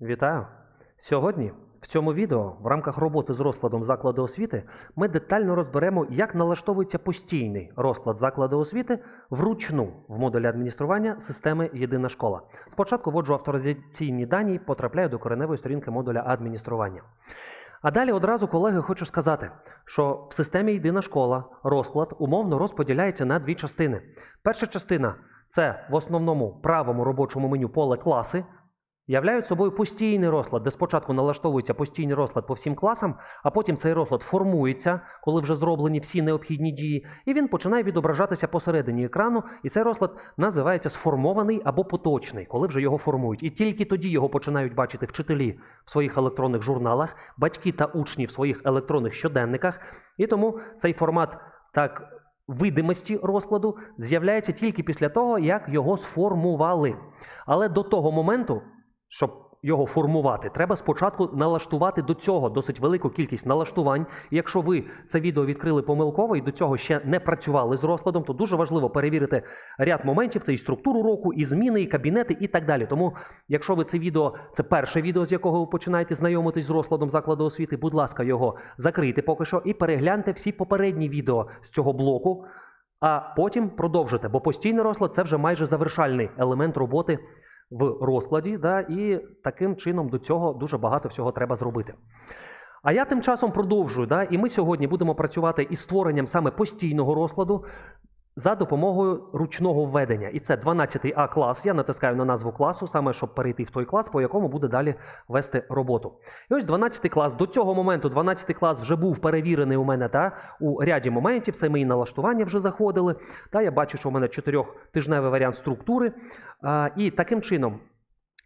Вітаю! Сьогодні в цьому відео в рамках роботи з розкладом закладу освіти ми детально розберемо, як налаштовується постійний розклад закладу освіти вручну в модулі адміністрування системи Єдина школа. Спочатку вводжу авторизаційні дані, і потрапляю до кореневої сторінки модуля адміністрування. А далі одразу, колеги, хочу сказати, що в системі Єдина школа розклад умовно розподіляється на дві частини. Перша частина це в основному правому робочому меню поле класи, являють собою постійний розклад, де спочатку налаштовується постійний розклад по всім класам, а потім цей розклад формується, коли вже зроблені всі необхідні дії, і він починає відображатися посередині екрану, і цей розклад називається сформований або поточний, коли вже його формують. І тільки тоді його починають бачити вчителі в своїх електронних журналах, батьки та учні в своїх електронних щоденниках. І тому цей формат так. Видимості розкладу з'являється тільки після того, як його сформували. Але до того моменту, щоб його формувати, треба спочатку налаштувати до цього досить велику кількість налаштувань. І якщо ви це відео відкрили помилково і до цього ще не працювали з розкладом, то дуже важливо перевірити ряд моментів: це і структуру року, і зміни, і кабінети, і так далі. Тому, якщо ви це відео, це перше відео, з якого ви починаєте знайомитись з розкладом закладу освіти, будь ласка, його закрийте поки що і перегляньте всі попередні відео з цього блоку. А потім продовжите, бо постійний розклад це вже майже завершальний елемент роботи в розкладі, да, і таким чином до цього дуже багато всього треба зробити. А я тим часом продовжую, да, і ми сьогодні будемо працювати із створенням саме постійного розкладу за допомогою ручного введення. І це 12 А клас. Я натискаю на назву класу, саме щоб перейти в той клас, по якому буде далі вести роботу. І ось 12 клас. До цього моменту 12 клас вже був перевірений у мене та, у ряді моментів. Це мої налаштування вже заходили. Та я бачу, що у мене чотирьохтижневий варіант структури. А, і таким чином,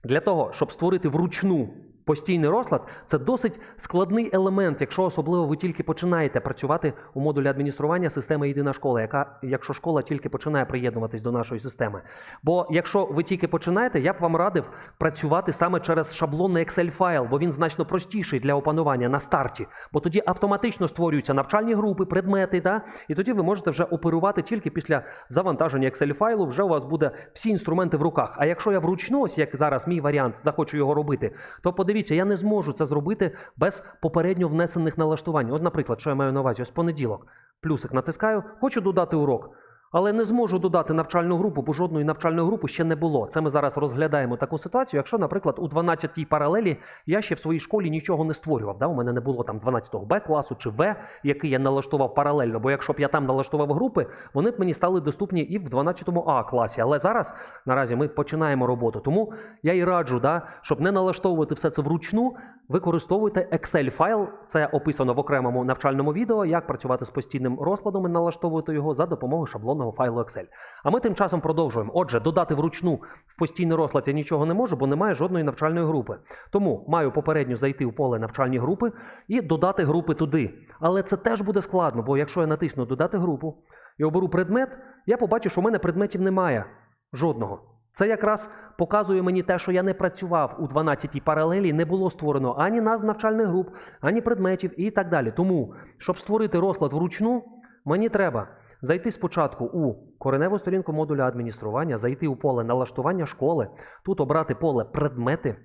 для того, щоб створити вручну постійний розклад, це досить складний елемент, якщо особливо ви тільки починаєте працювати у модулі адміністрування системи Єдина школа, яка, якщо школа тільки починає приєднуватись до нашої системи. Бо якщо ви тільки починаєте, я б вам радив працювати саме через шаблонний Excel файл, бо він значно простіший для опанування на старті. Бо тоді автоматично створюються навчальні групи, предмети, да? і тоді ви можете вже оперувати тільки після завантаження Excel файлу. Вже у вас буде всі інструменти в руках. А якщо я вручну, ось як зараз мій варіант, захочу його робити, то подивіться, я не зможу це зробити без попередньо внесених налаштувань. От, наприклад, що я маю на увазі, ось понеділок. Плюсик натискаю, хочу додати урок. Але не зможу додати навчальну групу, бо жодної навчальної групи ще не було. Це ми зараз розглядаємо таку ситуацію. Якщо, наприклад, у 12-й паралелі я ще в своїй школі нічого не створював. Да? У мене не було там 12-го Б класу чи В, який я налаштував паралельно. Бо якщо б я там налаштував групи, вони б мені стали доступні і в 12-му А класі. Але зараз наразі ми починаємо роботу. Тому я і раджу, да, щоб не налаштовувати все це вручну, використовуйте Excel файл. Це описано в окремому навчальному відео, як працювати з постійним розкладом і налаштовувати його за допомогою шаблонного файлу Excel. А ми тим часом продовжуємо. Отже, додати вручну в постійний розклад я нічого не можу, бо немає жодної навчальної групи. Тому маю попередньо зайти в поле навчальні групи і додати групи туди. Але це теж буде складно, бо якщо я натисну додати групу і оберу предмет, я побачу, що у мене предметів немає жодного. Це якраз показує мені те, що я не працював у 12-й паралелі, не було створено ані назв навчальних груп, ані предметів і так далі. Тому, щоб створити розклад вручну, мені треба зайти спочатку у кореневу сторінку модуля адміністрування, зайти у поле налаштування школи, тут обрати поле предмети,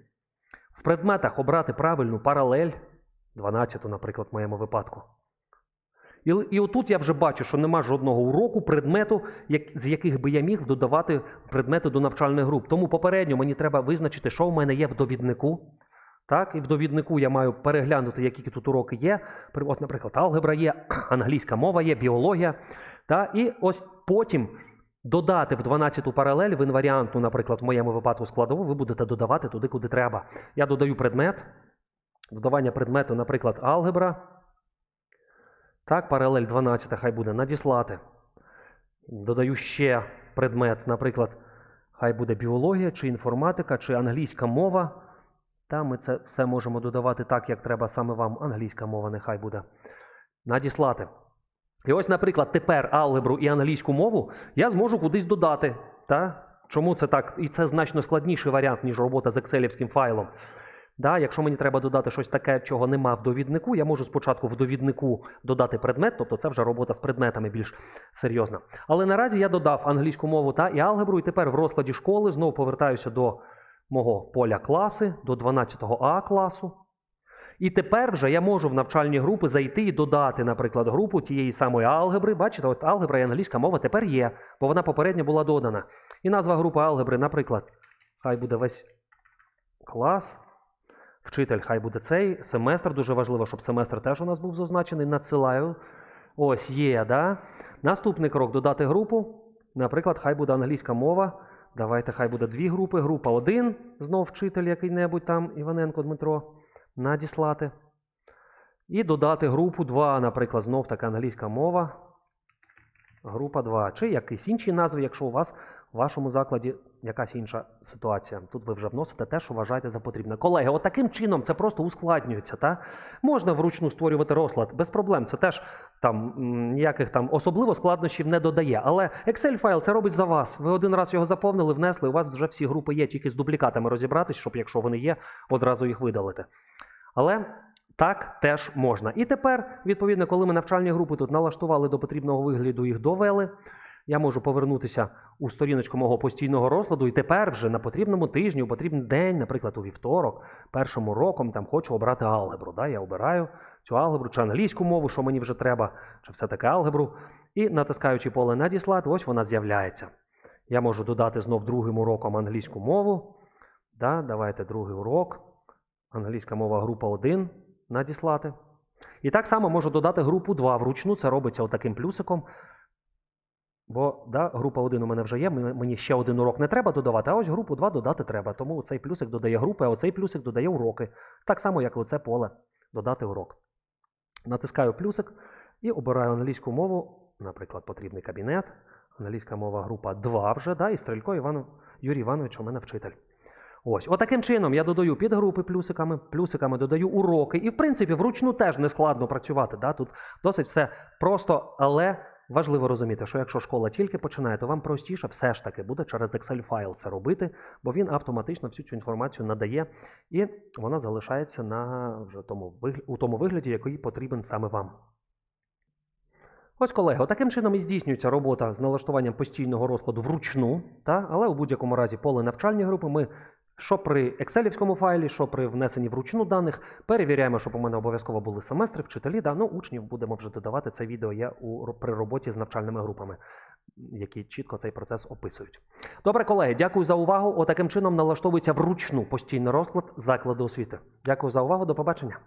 в предметах обрати правильну паралель, 12, наприклад, в моєму випадку. І, і отут я вже бачу, що нема жодного уроку, предмету, як, з яких би я міг додавати предмети до навчальних груп. Тому попередньо мені треба визначити, що в мене є в довіднику. Так, і в довіднику я маю переглянути, які тут уроки є. От, наприклад, алгебра є, англійська мова є, біологія. Та, і ось потім додати в 12-ту паралель, в інваріантну, наприклад, в моєму випадку складову, ви будете додавати туди, куди треба. Я додаю предмет. Додавання предмету, наприклад, алгебра. Так, паралель 12 хай буде надіслати. Додаю ще предмет, наприклад, хай буде біологія, чи інформатика, чи англійська мова. Та ми це все можемо додавати так, як треба саме вам. Англійська мова нехай буде. Надіслати. І ось, наприклад, тепер алгебру і англійську мову я зможу кудись додати. Та? Чому це так? І це значно складніший варіант, ніж робота з екселівським файлом. Да, якщо мені треба додати щось таке, чого нема в довіднику, я можу спочатку в довіднику додати предмет, тобто це вже робота з предметами більш серйозна. Але наразі я додав англійську мову та і алгебру, і тепер в розкладі школи знову повертаюся до мого поля класи до 12 А класу. І тепер вже я можу в навчальні групи зайти і додати, наприклад, групу тієї самої алгебри. Бачите, от алгебра і англійська мова тепер є, бо вона попередньо була додана. І назва групи алгебри, наприклад, хай буде весь клас. Вчитель, хай буде цей семестр. Дуже важливо, щоб семестр теж у нас був зазначений. Надсилаю. Ось є, да? Наступний крок додати групу. Наприклад, хай буде англійська мова. Давайте, хай буде дві групи. Група 1, знов вчитель який-небудь там, Іваненко Дмитро. Надіслати. І додати групу 2, наприклад, знов така англійська мова. Група 2. Чи якісь інші назви, якщо у вас в вашому закладі якась інша ситуація. Тут ви вже вносите те, що вважаєте за потрібне. Колеги, от таким чином це просто ускладнюється. Та? Можна вручну створювати розклад без проблем. Це теж там ніяких там особливо складнощів не додає. Але Excel файл це робить за вас. Ви один раз його заповнили, внесли. У вас вже всі групи є, тільки з дублікатами розібратись, щоб якщо вони є, одразу їх видалити. Але так теж можна. І тепер, відповідно, коли ми навчальні групи тут налаштували до потрібного вигляду, їх довели. Я можу повернутися у сторіночку мого постійного розкладу, і тепер вже на потрібному тижні, у потрібний день, наприклад, у вівторок, першим уроком там хочу обрати алгебру. Да? Я обираю цю алгебру чи англійську мову, що мені вже треба, чи все-таки алгебру. І натискаючи поле надіслати, ось вона з'являється. Я можу додати знов другим уроком англійську мову. Да? Давайте другий урок. Англійська мова група 1 надіслати. І так само можу додати групу 2 вручну. Це робиться отаким плюсиком. Бо да, група 1 у мене вже є, мені ще один урок не треба додавати, а ось групу 2 додати треба. Тому цей плюсик додає групи, а оцей плюсик додає уроки. Так само, як оце поле додати урок. Натискаю плюсик і обираю англійську мову, наприклад, потрібний кабінет. Англійська мова група 2 вже, да, і Стрелько Іван, Юрій Іванович у мене вчитель. Ось, отаким чином я додаю підгрупи плюсиками, плюсиками додаю уроки. І, в принципі, вручну теж не складно працювати. Да? Тут досить все просто, але важливо розуміти, що якщо школа тільки починає, то вам простіше все ж таки буде через Excel файл це робити, бо він автоматично всю цю інформацію надає, і вона залишається на вже тому, у тому вигляді, який потрібен саме вам. Ось, колеги, таким чином і здійснюється робота з налаштуванням постійного розкладу вручну, та? але у будь-якому разі поле навчальні групи ми що при екселівському файлі, що при внесенні вручну даних, перевіряємо, щоб у мене обов'язково були семестри, вчителі. Да? Ну, учнів будемо вже додавати. Це відео є у, при роботі з навчальними групами, які чітко цей процес описують. Добре, колеги, дякую за увагу. Отаким чином налаштовується вручну постійний розклад закладу освіти. Дякую за увагу, до побачення.